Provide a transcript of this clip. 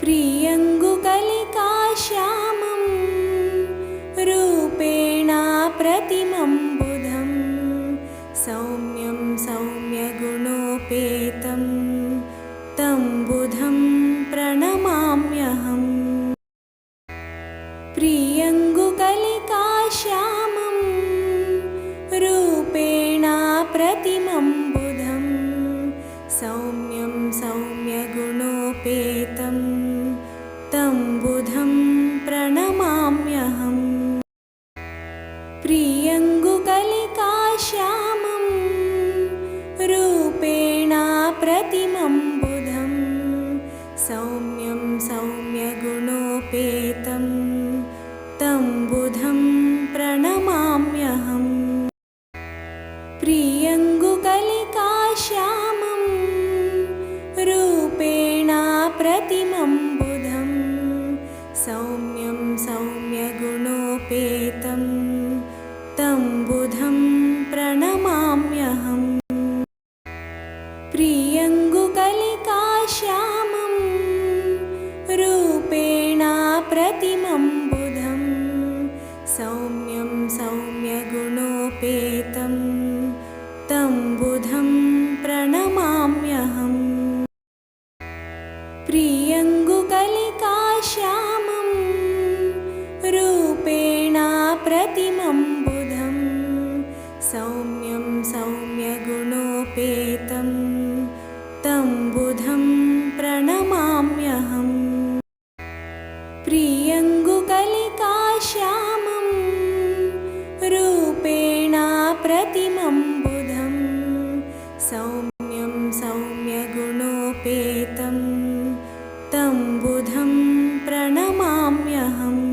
प्रियङ्गुकलिकाश्यामं रूपेणा प्रतिमं बुधं सौम्यं सौम्यगुणोपेतं तं बुधं प्रणमाम्यहम्। प्रियङ्गुकलिकाश्यामं रूपेणा प्रियङ्गुकलिकाश्यामं रूपेणा प्रतिमं बुधं सौम्यं सौम्यगुणोपेतं तं बुधं प्रणमाम्यहम् प्रियङ्गुकलिकाश्यामं रूपेणा प्रतिमं बुधं सौम्यं सौम्यगुणोपेतं प्रतिमं बुधं सौम्यं सौम्यगुणोपेतं। तं बुधं प्रणमाम्यहम्। प्रियङ्गुकलिकाश्यामं रूपेणा प्रतिमं बुधं सौम्यं सौम्यगुणोपेतं। तं बुधम् प्रियङ्गुकलिकाश्यामं श्यामं रूपेणाप्रतिमं बुधं सौम्यं सौम्यगुणोपेतं तं बुधं प्रणमाम्यहम्।